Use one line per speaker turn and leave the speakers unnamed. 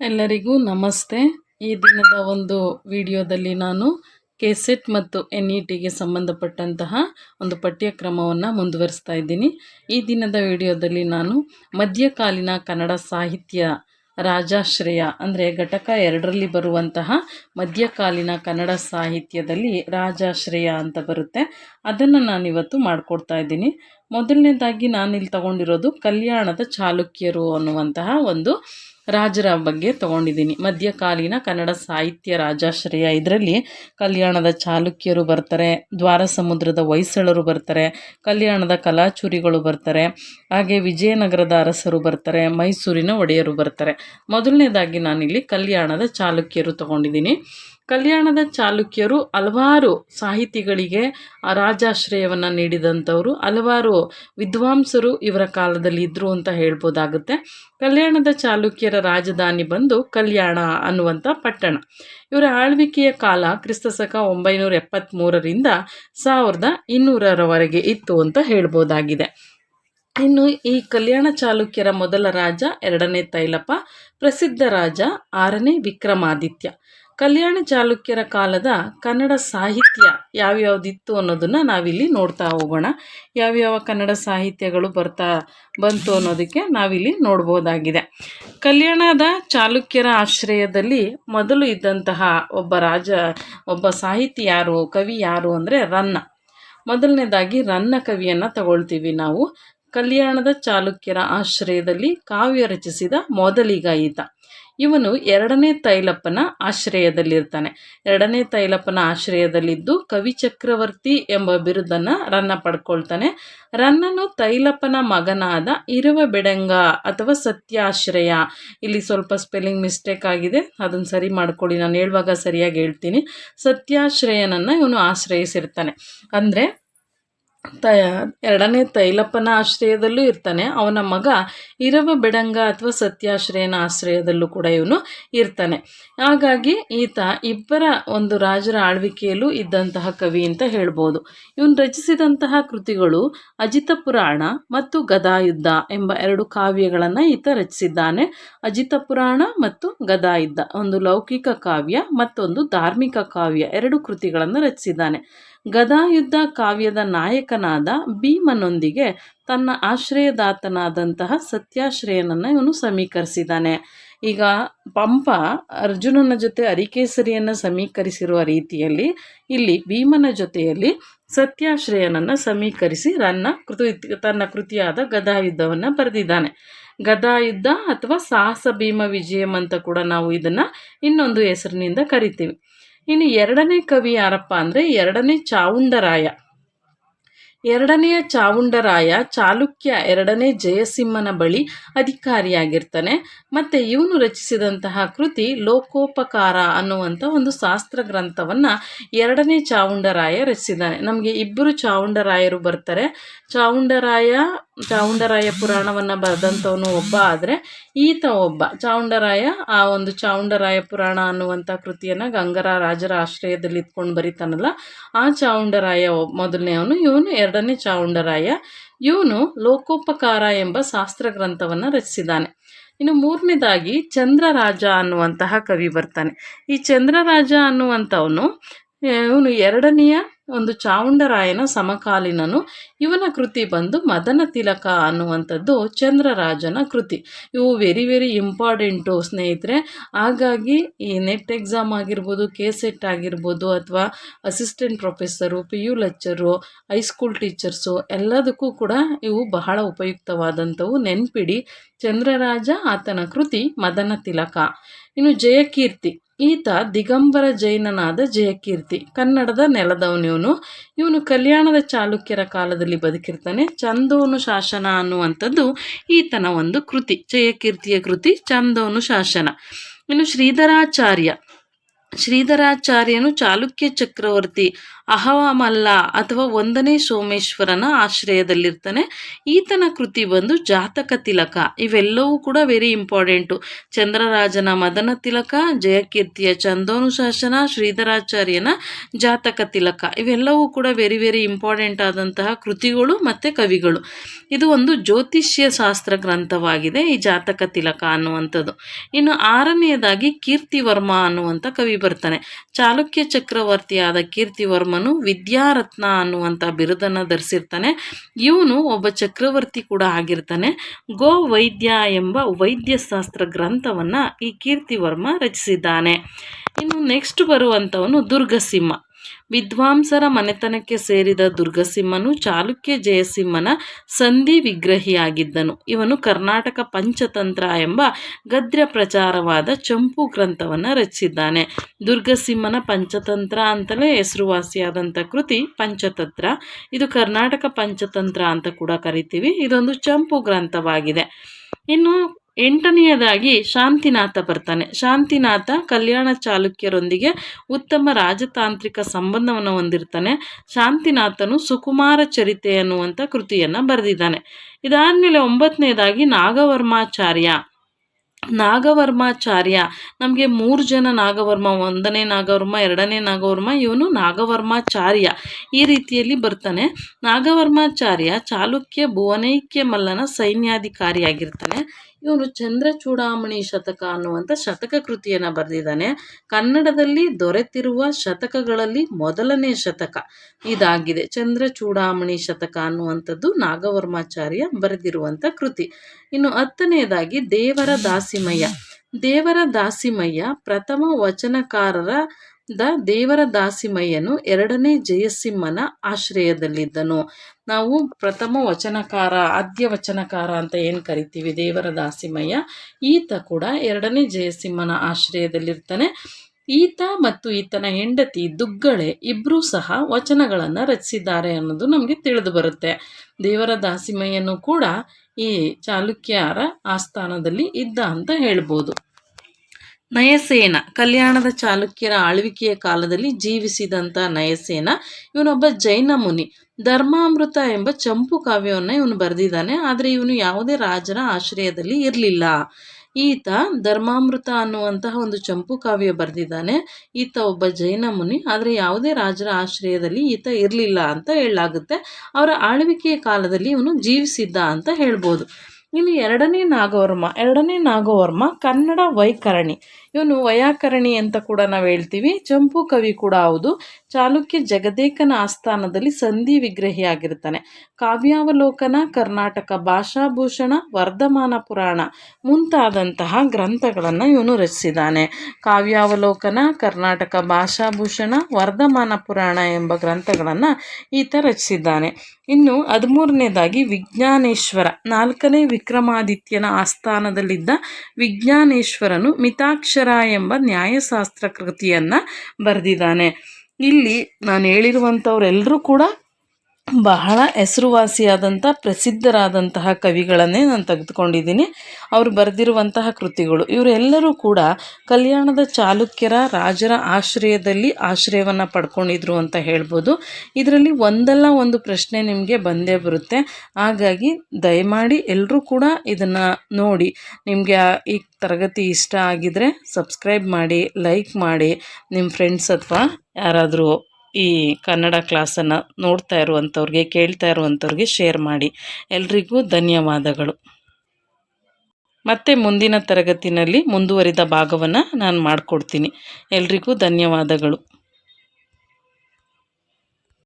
ಎಲ್ಲರಿಗೂ ನಮಸ್ತೆ. ಈ ದಿನದ ಒಂದು ವಿಡಿಯೋದಲ್ಲಿ ನಾನು ಕೆಸೆಟ್ ಮತ್ತು ಎನ್ ಇ ಟಿಗೆ ಸಂಬಂಧಪಟ್ಟಂತಹ ಒಂದು ಪಠ್ಯಕ್ರಮವನ್ನು ಮುಂದುವರಿಸ್ತಾ ಇದ್ದೀನಿ. ಈ ದಿನದ ವಿಡಿಯೋದಲ್ಲಿ ನಾನು ಮಧ್ಯಕಾಲೀನ ಕನ್ನಡ ಸಾಹಿತ್ಯ ರಾಜಾಶ್ರಯ ಅಂದರೆ ಘಟಕ ಎರಡರಲ್ಲಿ ಬರುವಂತಹ ಮಧ್ಯಕಾಲೀನ ಕನ್ನಡ ಸಾಹಿತ್ಯದಲ್ಲಿ ರಾಜಾಶ್ರಯ ಅಂತ ಬರುತ್ತೆ. ಅದನ್ನು ನಾನಿವತ್ತು ಮಾಡಿಕೊಡ್ತಾ ಇದ್ದೀನಿ. ಮೊದಲನೇದಾಗಿ ನಾನಿಲ್ಲಿ ತಗೊಂಡಿರೋದು ಕಲ್ಯಾಣದ ಚಾಲುಕ್ಯರು ಅನ್ನುವಂತಹ ಒಂದು ರಾಜರ ಬಗ್ಗೆ ತಗೊಂಡಿದ್ದೀನಿ. ಮಧ್ಯಕಾಲೀನ ಕನ್ನಡ ಸಾಹಿತ್ಯ ರಾಜಾಶ್ರಯ. ಇದರಲ್ಲಿ ಕಲ್ಯಾಣದ ಚಾಲುಕ್ಯರು ಬರ್ತಾರೆ ದ್ವಾರ ಸಮುದ್ರದ ಹೊಯ್ಸಳರು ಬರ್ತಾರೆ, ಕಲ್ಯಾಣದ ಕಲಾಚುರಿಗಳು ಬರ್ತಾರೆ, ಹಾಗೆ ವಿಜಯನಗರದ ಅರಸರು ಬರ್ತಾರೆ, ಮೈಸೂರಿನ ಒಡೆಯರು ಬರ್ತಾರೆ. ಮೊದಲನೇದಾಗಿ ನಾನಿಲ್ಲಿ ಕಲ್ಯಾಣದ ಚಾಲುಕ್ಯರು ತಗೊಂಡಿದ್ದೀನಿ. ಕಲ್ಯಾಣದ ಚಾಲುಕ್ಯರು ಹಲವಾರು ಸಾಹಿತಿಗಳಿಗೆ ರಾಜಾಶ್ರಯವನ್ನು ನೀಡಿದಂಥವರು, ಹಲವಾರು ವಿದ್ವಾಂಸರು ಇವರ ಕಾಲದಲ್ಲಿ ಇದ್ದರು ಅಂತ ಹೇಳ್ಬೋದಾಗುತ್ತೆ. ಕಲ್ಯಾಣದ ಚಾಲುಕ್ಯರ ರಾಜಧಾನಿ ಬಂದು ಕಲ್ಯಾಣ ಅನ್ನುವಂಥ ಪಟ್ಟಣ. ಇವರ ಆಳ್ವಿಕೆಯ ಕಾಲ ಕ್ರಿಸ್ತಶಕ ಒಂಬೈನೂರ ಎಪ್ಪತ್ತ್ಮೂರರಿಂದ ಸಾವಿರದ ಇನ್ನೂರರವರೆಗೆ ಇತ್ತು ಅಂತ ಹೇಳ್ಬೋದಾಗಿದೆ. ಇನ್ನು ಈ ಕಲ್ಯಾಣ ಚಾಲುಕ್ಯರ ಮೊದಲ ರಾಜ ಎರಡನೇ ತೈಲಪ ಪ್ರಸಿದ್ಧ ರಾಜ ಆರನೇ ವಿಕ್ರಮಾದಿತ್ಯ. ಕಲ್ಯಾಣ ಚಾಲುಕ್ಯರ ಕಾಲದ ಕನ್ನಡ ಸಾಹಿತ್ಯ ಯಾವ್ಯಾವ್ದಿತ್ತು ಅನ್ನೋದನ್ನು ನಾವಿಲ್ಲಿ ನೋಡ್ತಾ ಹೋಗೋಣ. ಯಾವ್ಯಾವ ಕನ್ನಡ ಸಾಹಿತ್ಯಗಳು ಬರ್ತಾ ಬಂತು ಅನ್ನೋದಕ್ಕೆ ನಾವಿಲ್ಲಿ ನೋಡ್ಬೋದಾಗಿದೆ. ಕಲ್ಯಾಣದ ಚಾಲುಕ್ಯರ ಆಶ್ರಯದಲ್ಲಿ ಮೊದಲು ಇದ್ದಂತಹ ಒಬ್ಬ ರಾಜ, ಒಬ್ಬ ಸಾಹಿತಿ ಯಾರು, ಕವಿ ಯಾರು ಅಂದರೆ ರನ್ನ. ಮೊದಲನೇದಾಗಿ ರನ್ನ ಕವಿಯನ್ನು ತಗೊಳ್ತೀವಿ ನಾವು. ಕಲ್ಯಾಣದ ಚಾಲುಕ್ಯರ ಆಶ್ರಯದಲ್ಲಿ ಕಾವ್ಯ ರಚಿಸಿದ ಮೊದಲಿಗ ಈತ. ಇವನು ಎರಡನೇ ತೈಲಪ್ಪನ ಆಶ್ರಯದಲ್ಲಿರ್ತಾನೆ. ಎರಡನೇ ತೈಲಪ್ಪನ ಆಶ್ರಯದಲ್ಲಿದ್ದು ಕವಿ ಚಕ್ರವರ್ತಿ ಎಂಬ ಬಿರುದನ್ನು ರನ್ನ ಪಡ್ಕೊಳ್ತಾನೆ. ರನ್ನನು ತೈಲಪ್ಪನ ಮಗನಾದ ಇರುವ ಬೆಡಂಗ ಅಥವಾ ಸತ್ಯಾಶ್ರಯ. ಇಲ್ಲಿ ಸ್ವಲ್ಪ ಸ್ಪೆಲ್ಲಿಂಗ್ ಮಿಸ್ಟೇಕ್ ಆಗಿದೆ. ಅದನ್ನು ಸರಿ ಮಾಡ್ಕೊಳ್ಳಿ. ನಾನು ಹೇಳುವಾಗ ಸರಿಯಾಗಿ ಹೇಳ್ತೀನಿ. ಸತ್ಯಾಶ್ರಯನನ್ನು ಇವನು ಆಶ್ರಯಿಸಿರ್ತಾನೆ. ಅಂದರೆ ತ ಎರಡನೇ ತೈಲಪ್ಪನ ಆಶ್ರಯದಲ್ಲೂ ಇರ್ತಾನೆ. ಅವನ ಮಗ ಇರವ ಬೆಡಂಗ ಅಥವಾ ಸತ್ಯಾಶ್ರಯನ ಆಶ್ರಯದಲ್ಲೂ ಕೂಡ ಇವನು ಇರ್ತಾನೆ. ಹಾಗಾಗಿ ಈತ ಇಬ್ಬರ ಒಂದು ರಾಜರ ಆಳ್ವಿಕೆಯಲ್ಲೂ ಇದ್ದಂತಹ ಕವಿ ಅಂತ ಹೇಳ್ಬೋದು. ಇವನು ರಚಿಸಿದಂತಹ ಕೃತಿಗಳು ಅಜಿತ ಪುರಾಣ ಮತ್ತು ಗದಾಯುದ್ಧ ಎಂಬ ಎರಡು ಕಾವ್ಯಗಳನ್ನು ಈತ ರಚಿಸಿದ್ದಾನೆ. ಅಜಿತ ಪುರಾಣ ಮತ್ತು ಗದಾಯುದ್ಧ, ಒಂದು ಲೌಕಿಕ ಕಾವ್ಯ ಮತ್ತೊಂದು ಧಾರ್ಮಿಕ ಕಾವ್ಯ, ಎರಡು ಕೃತಿಗಳನ್ನು ರಚಿಸಿದ್ದಾನೆ. ಗದಾಯುದ್ಧ ಕಾವ್ಯದ ನಾಯಕನಾದ ಭೀಮನೊಂದಿಗೆ ತನ್ನ ಆಶ್ರಯದಾತನಾದಂತಹ ಸತ್ಯಾಶ್ರಯನನ್ನು ಇವನು ಸಮೀಕರಿಸಿದ್ದಾನೆ ಈಗ ಪಂಪ ಅರ್ಜುನನ ಜೊತೆ ಅರಿಕೇಸರಿಯನ್ನು ಸಮೀಕರಿಸಿರುವ ರೀತಿಯಲ್ಲಿ ಇಲ್ಲಿ ಭೀಮನ ಜೊತೆಯಲ್ಲಿ ಸತ್ಯಾಶ್ರಯನನ್ನು ಸಮೀಕರಿಸಿ ರನ್ನ ಕೃತಿ, ತನ್ನ ಕೃತಿಯಾದ ಗದಾಯುದ್ಧವನ್ನು ಬರೆದಿದ್ದಾನೆ. ಗದಾಯುದ್ಧ ಅಥವಾ ಸಾಹಸ ಭೀಮ ವಿಜಯಂ ಅಂತ ಕೂಡ ನಾವು ಇದನ್ನು ಇನ್ನೊಂದು ಹೆಸರಿನಿಂದ ಕರಿತೀವಿ. ಇನ್ನು ಎರಡನೇ ಕವಿ ಯಾರಪ್ಪ ಅಂದರೆ ಎರಡನೇ ಚಾವುಂಡರಾಯ. ಎರಡನೆಯ ಚಾವುಂಡರಾಯ ಚಾಲುಕ್ಯ ಎರಡನೇ ಜಯಸಿಂಹನ ಬಳಿ ಅಧಿಕಾರಿಯಾಗಿರ್ತಾನೆ. ಮತ್ತು ಇವನು ರಚಿಸಿದಂತಹ ಕೃತಿ ಲೋಕೋಪಕಾರ ಅನ್ನುವಂಥ ಒಂದು ಶಾಸ್ತ್ರ ಗ್ರಂಥವನ್ನು ಎರಡನೇ ಚಾವುಂಡರಾಯ ರಚಿಸಿದ್ದಾನೆ. ನಮಗೆ ಇಬ್ಬರು ಚಾವುಂಡರಾಯರು ಬರ್ತಾರೆ. ಚಾವುಂಡರಾಯ ಚಾವುಂಡರಾಯ ಪುರಾಣವನ್ನು ಬರೆದಂಥವನು ಒಬ್ಬ ಆದರೆ ಈತ ಒಬ್ಬ. ಚಾವುಂಡರಾಯ ಆ ಒಂದು ಚಾವುಂಡರಾಯ ಪುರಾಣ ಅನ್ನುವಂಥ ಕೃತಿಯನ್ನು ಗಂಗರ ರಾಜರ ಆಶ್ರಯದಲ್ಲಿ ಇದ್ಕೊಂಡು ಬರೀತಾನಲ್ಲ, ಆ ಚಾವುಂಡರಾಯ ಮೊದಲನೇವನು ಇವನು ಎರಡನೇ ಚಾವುಂಡರಾಯ ಇವನು ಲೋಕೋಪಕಾರ ಎಂಬ ಶಾಸ್ತ್ರ ಗ್ರಂಥವನ್ನು ರಚಿಸಿದ್ದಾನೆ. ಇನ್ನು ಮೂರನೇದಾಗಿ ಚಂದ್ರರಾಜ ಅನ್ನುವಂತಹ ಕವಿ ಬರ್ತಾನೆ. ಈ ಚಂದ್ರರಾಜ ಅನ್ನುವಂಥವನು, ಇವನು ಎರಡನೆಯ ಒಂದು ಚಾವುಂಡರಾಯನ ಸಮಕಾಲೀನನು. ಇವನ ಕೃತಿ ಬಂದು ಮದನ ತಿಲಕ ಅನ್ನುವಂಥದ್ದು ಚಂದ್ರರಾಜನ ಕೃತಿ. ಇವು ವೆರಿ ವೆರಿ ಇಂಪಾರ್ಟೆಂಟು ಸ್ನೇಹಿತರೆ. ಹಾಗಾಗಿ ಈ ನೆಟ್ ಎಕ್ಸಾಮ್ ಆಗಿರ್ಬೋದು ಕೆ ಸೆಟ್ ಆಗಿರ್ಬೋದು, ಅಥವಾ assistant professor P U lecturer high school teachers, ಎಲ್ಲದಕ್ಕೂ ಕೂಡ ಇವು ಬಹಳ ಉಪಯುಕ್ತವಾದಂಥವು ನೆನ್ಪಿಡಿ. ಚಂದ್ರರಾಜ ಆತನ ಕೃತಿ ಮದನ ತಿಲಕ. ಇನ್ನು ಜಯಕೀರ್ತಿ. ಈತ ದಿಗಂಬರ ಜೈನನಾದ ಜಯಕೀರ್ತಿ. ಕನ್ನಡದ ನೆಲದವನಿವನು ಇವನು ಕಲ್ಯಾಣದ ಚಾಲುಕ್ಯರ ಕಾಲದಲ್ಲಿ ಬದುಕಿರ್ತಾನೆ. ಚಂದೋನು ಶಾಸನ ಅನ್ನುವಂಥದ್ದು ಈತನ ಒಂದು ಕೃತಿ. ಜಯಕೀರ್ತಿಯ ಕೃತಿ ಚಂದೋನು ಶಾಸನ. ಇನ್ನು ಶ್ರೀಧರಾಚಾರ್ಯ. ಶ್ರೀಧರಾಚಾರ್ಯನು ಚಾಲುಕ್ಯ ಚಕ್ರವರ್ತಿ ಅಹವಮಲ್ಲ ಅಥವಾ ಒಂದನೇ ಸೋಮೇಶ್ವರನ ಆಶ್ರಯದಲ್ಲಿರ್ತಾನೆ. ಈತನ ಕೃತಿ ಬಂದು ಜಾತಕ ತಿಲಕ. ಇವೆಲ್ಲವೂ ಕೂಡ ವೆರಿ ಇಂಪಾರ್ಟೆಂಟು ಚಂದ್ರರಾಜನ ಮದನ ತಿಲಕ, ಜಯಕೀರ್ತಿಯ ಚಂದೋನುಶಾಸನ, ಶ್ರೀಧರಾಚಾರ್ಯನ ಜಾತಕ ತಿಲಕ. ಇವೆಲ್ಲವೂ ಕೂಡ ವೆರಿ ವೆರಿ ಇಂಪಾರ್ಟೆಂಟ್ ಆದಂತಹ ಕೃತಿಗಳು ಮತ್ತು ಕವಿಗಳು. ಇದು ಒಂದು ಜ್ಯೋತಿಷ್ಯ ಶಾಸ್ತ್ರ ಗ್ರಂಥವಾಗಿದೆ ಈ ಜಾತಕ ತಿಲಕ ಅನ್ನುವಂಥದ್ದು. ಇನ್ನು ಆರನೆಯದಾಗಿ ಕೀರ್ತಿವರ್ಮ ಅನ್ನುವಂಥ ಕವಿ ಬರ್ತಾನೆ. ಚಾಲುಕ್ಯ ಚಕ್ರವರ್ತಿಯಾದ ಕೀರ್ತಿವರ್ಮನು ವಿದ್ಯಾರತ್ನ ಅನ್ನುವಂಥ ಬಿರುದನ್ನು ಧರಿಸಿರ್ತಾನೆ. ಇವನು ಒಬ್ಬ ಚಕ್ರವರ್ತಿ ಕೂಡ ಆಗಿರ್ತಾನೆ. ಗೋ ವೈದ್ಯ ಎಂಬ ವೈದ್ಯಶಾಸ್ತ್ರ ಗ್ರಂಥವನ್ನು ಈ ಕೀರ್ತಿವರ್ಮ ರಚಿಸಿದ್ದಾನೆ. ಇನ್ನು ನೆಕ್ಸ್ಟ್ ಬರುವಂಥವನು ದುರ್ಗಸಿಂಹ. ವಿದ್ವಾಂಸರ ಮನೆತನಕ್ಕೆ ಸೇರಿದ ದುರ್ಗಸಿಂಹನು ಚಾಲುಕ್ಯ ಜಯಸಿಂಹನ ಸಂಧಿ ವಿಗ್ರಹಿಯಾಗಿದ್ದನು. ಇವನು ಕರ್ನಾಟಕ ಪಂಚತಂತ್ರ ಎಂಬ ಗದ್ಯ ಪ್ರಚಾರವಾದ ಚಂಪು ಗ್ರಂಥವನ್ನು ರಚಿಸಿದ್ದಾನೆ. ದುರ್ಗಸಿಂಹನ ಪಂಚತಂತ್ರ ಅಂತಲೇ ಹೆಸರುವಾಸಿಯಾದಂಥ ಕೃತಿ ಪಂಚತಂತ್ರ. ಇದು ಕರ್ನಾಟಕ ಪಂಚತಂತ್ರ ಅಂತ ಕೂಡ ಕರಿತೀವಿ. ಇದೊಂದು ಚಂಪು ಗ್ರಂಥವಾಗಿದೆ. ಇನ್ನು ಎಂಟನೆಯದಾಗಿ ಶಾಂತಿನಾಥ ಬರ್ತಾನೆ. ಶಾಂತಿನಾಥ ಕಲ್ಯಾಣ ಚಾಲುಕ್ಯರೊಂದಿಗೆ ಉತ್ತಮ ರಾಜತಾಂತ್ರಿಕ ಸಂಬಂಧವನ್ನು ಹೊಂದಿರ್ತಾನೆ. ಶಾಂತಿನಾಥನು ಸುಕುಮಾರ ಚರಿತೆ ಅನ್ನುವಂಥ ಕೃತಿಯನ್ನು ಬರೆದಿದ್ದಾನೆ. ಇದಾದಮೇಲೆ ಒಂಬತ್ತನೇದಾಗಿ ನಾಗವರ್ಮಾಚಾರ್ಯ. ನಾಗವರ್ಮಾಚಾರ್ಯ ನಮಗೆ ಮೂರು ಜನ ನಾಗವರ್ಮ, ಒಂದನೇ ನಾಗವರ್ಮ, ಎರಡನೇ ನಾಗವರ್ಮ, ಇವನು ನಾಗವರ್ಮಾಚಾರ್ಯ ಈ ರೀತಿಯಲ್ಲಿ ಬರ್ತಾನೆ. ನಾಗವರ್ಮಾಚಾರ್ಯ ಚಾಲುಕ್ಯ ಭುವನೈಕ್ಯ ಮಲ್ಲನ ಸೈನ್ಯಾಧಿಕಾರಿಯಾಗಿರ್ತಾನೆ. ಇವನು ಚಂದ್ರಚೂಡಾಮಣಿ ಶತಕ ಅನ್ನುವಂಥ ಶತಕ ಕೃತಿಯನ್ನು ಬರೆದಿದ್ದಾನೆ. ಕನ್ನಡದಲ್ಲಿ ದೊರೆತಿರುವ ಶತಕಗಳಲ್ಲಿ ಮೊದಲನೇ ಶತಕ ಇದಾಗಿದೆ. ಚಂದ್ರಚೂಡಾಮಣಿ ಶತಕ ಅನ್ನುವಂಥದ್ದು ನಾಗವರ್ಮಾಚಾರ್ಯ ಬರೆದಿರುವಂಥ ಕೃತಿ. ಇನ್ನು ಹತ್ತನೆಯದಾಗಿ ದೇವರ ದಾಸಿಮಯ್ಯ. ದೇವರ ದಾಸಿಮಯ್ಯ ಪ್ರಥಮ ವಚನಕಾರರ ದ ದೇವರ ದಾಸಿಮಯ್ಯನು ಎರಡನೇ ಜಯಸಿಂಹನ ಆಶ್ರಯದಲ್ಲಿದ್ದನು. ನಾವು ಪ್ರಥಮ ವಚನಕಾರ, ಆದ್ಯ ವಚನಕಾರ ಅಂತ ಏನು ಕರಿತೀವಿ? ದೇವರ ದಾಸಿಮಯ್ಯ. ಈತ ಕೂಡ ಎರಡನೇ ಜಯಸಿಂಹನ ಆಶ್ರಯದಲ್ಲಿರ್ತಾನೆ. ಈತ ಮತ್ತು ಈತನ ಹೆಂಡತಿ ದುಗ್ಗಳೆ ಇಬ್ಬರೂ ಸಹ ವಚನಗಳನ್ನು ರಚಿಸಿದ್ದಾರೆ ಅನ್ನೋದು ನಮಗೆ ತಿಳಿದು ಬರುತ್ತೆ. ದೇವರ ದಾಸಿಮಯ್ಯನು ಕೂಡ ಈ ಚಾಲುಕ್ಯರ ಆಸ್ಥಾನದಲ್ಲಿ ಇದ್ದ ಅಂತ ಹೇಳ್ಬೋದು. ನಯಸೇನ, ಕಲ್ಯಾಣದ ಚಾಲುಕ್ಯರ ಆಳ್ವಿಕೆಯ ಕಾಲದಲ್ಲಿ ಜೀವಿಸಿದಂಥ ನಯಸೇನ, ಇವನೊಬ್ಬ ಜೈನ ಮುನಿ. ಧರ್ಮಾಮೃತ ಎಂಬ ಚಂಪು ಕಾವ್ಯವನ್ನು ಇವನು ಬರೆದಿದ್ದಾನೆ, ಆದರೆ ಇವನು ಯಾವುದೇ ರಾಜರ ಆಶ್ರಯದಲ್ಲಿ ಇರಲಿಲ್ಲ. ಈತ ಧರ್ಮಾಮೃತ ಅನ್ನುವಂತಹ ಒಂದು ಚಂಪು ಕಾವ್ಯ ಬರೆದಿದ್ದಾನೆ. ಈತ ಒಬ್ಬ ಜೈನ ಮುನಿ, ಆದರೆ ಯಾವುದೇ ರಾಜರ ಆಶ್ರಯದಲ್ಲಿ ಈತ ಇರಲಿಲ್ಲ ಅಂತ ಹೇಳಲಾಗುತ್ತೆ. ಅವರ ಆಳ್ವಿಕೆಯ ಕಾಲದಲ್ಲಿ ಇವನು ಜೀವಿಸಿದ್ದ ಅಂತ ಹೇಳ್ಬೋದು. ಇನ್ನು ಎರಡನೇ ನಾಗವರ್ಮ ಎರಡನೇ ನಾಗವರ್ಮ, ಕನ್ನಡ ವೈಕರಣಿ. ಇವನು ವಯಾಕರಣಿ ಅಂತ ಕೂಡ ನಾವು ಹೇಳ್ತೀವಿ. ಚಂಪು ಕವಿ ಕೂಡ ಹೌದು. ಚಾಲುಕ್ಯ ಜಗದೇಕನ ಆಸ್ಥಾನದಲ್ಲಿ ಸಂಧಿ ವಿಗ್ರಹಿಯಾಗಿರ್ತಾನೆ ಕಾವ್ಯಾವಲೋಕನ, ಕರ್ನಾಟಕ ಭಾಷಾಭೂಷಣ, ವರ್ಧಮಾನ ಪುರಾಣ ಮುಂತಾದಂತಹ ಗ್ರಂಥಗಳನ್ನು ಇವನು ರಚಿಸಿದ್ದಾನೆ. ಕಾವ್ಯಾವಲೋಕನ, ಕರ್ನಾಟಕ ಭಾಷಾಭೂಷಣ, ವರ್ಧಮಾನ ಪುರಾಣ ಎಂಬ ಗ್ರಂಥಗಳನ್ನು ಈತ ರಚಿಸಿದ್ದಾನೆ. ಇನ್ನು ಹದಿಮೂರನೇದಾಗಿ ವಿಜ್ಞಾನೇಶ್ವರ. ನಾಲ್ಕನೇ ವಿಕ್ರಮಾದಿತ್ಯನ ಆಸ್ಥಾನದಲ್ಲಿದ್ದ ವಿಜ್ಞಾನೇಶ್ವರನು ಮಿತಾಕ್ಷರ ಎಂಬ ನ್ಯಾಯಶಾಸ್ತ್ರ ಕೃತಿಯನ್ನು ಬರೆದಿದ್ದಾನೆ. ಇಲ್ಲಿ ನಾನು ಹೇಳಿರುವಂಥವರೆಲ್ಲರೂ ಕೂಡ ಬಹಳ ಹೆಸರುವಾಸಿಯಾದಂಥ ಪ್ರಸಿದ್ಧರಾದಂತಹ ಕವಿಗಳನ್ನೇ ನಾನು ತೆಗೆದುಕೊಂಡಿದ್ದೀನಿ. ಅವರು ಬರೆದಿರುವಂತಹ ಕೃತಿಗಳು. ಇವರೆಲ್ಲರೂ ಕೂಡ ಕಲ್ಯಾಣದ ಚಾಲುಕ್ಯರ ರಾಜರ ಆಶ್ರಯದಲ್ಲಿ ಆಶ್ರಯವನ್ನು ಪಡ್ಕೊಂಡಿದ್ರು ಅಂತ ಹೇಳ್ಬೋದು. ಇದರಲ್ಲಿ ಒಂದಲ್ಲ ಒಂದು ಪ್ರಶ್ನೆ ನಿಮಗೆ ಬಂದೇ ಬರುತ್ತೆ. ಹಾಗಾಗಿ ದಯಮಾಡಿ ಎಲ್ಲರೂ ಕೂಡ ಇದನ್ನು ನೋಡಿ. ನಿಮಗೆ ಈ ತರಗತಿ ಇಷ್ಟ ಆಗಿದರೆ ಸಬ್ಸ್ಕ್ರೈಬ್ ಮಾಡಿ, ಲೈಕ್ ಮಾಡಿ. ನಿಮ್ಮ ಫ್ರೆಂಡ್ಸ್ ಅಥವಾ ಯಾರಾದರೂ ಈ ಕನ್ನಡ ಕ್ಲಾಸನ್ನು ನೋಡ್ತಾ ಇರುವಂಥವ್ರಿಗೆ, ಕೇಳ್ತಾ ಇರುವಂಥವ್ರಿಗೆ ಶೇರ್ ಮಾಡಿ. ಎಲ್ರಿಗೂ ಧನ್ಯವಾದಗಳು. ಮತ್ತೆ ಮುಂದಿನ ತರಗತಿನಲ್ಲಿ ಮುಂದುವರಿದ ಭಾಗವನ್ನು ನಾನು ಮಾಡಿಕೊಡ್ತೀನಿ. ಎಲ್ರಿಗೂ ಧನ್ಯವಾದಗಳು.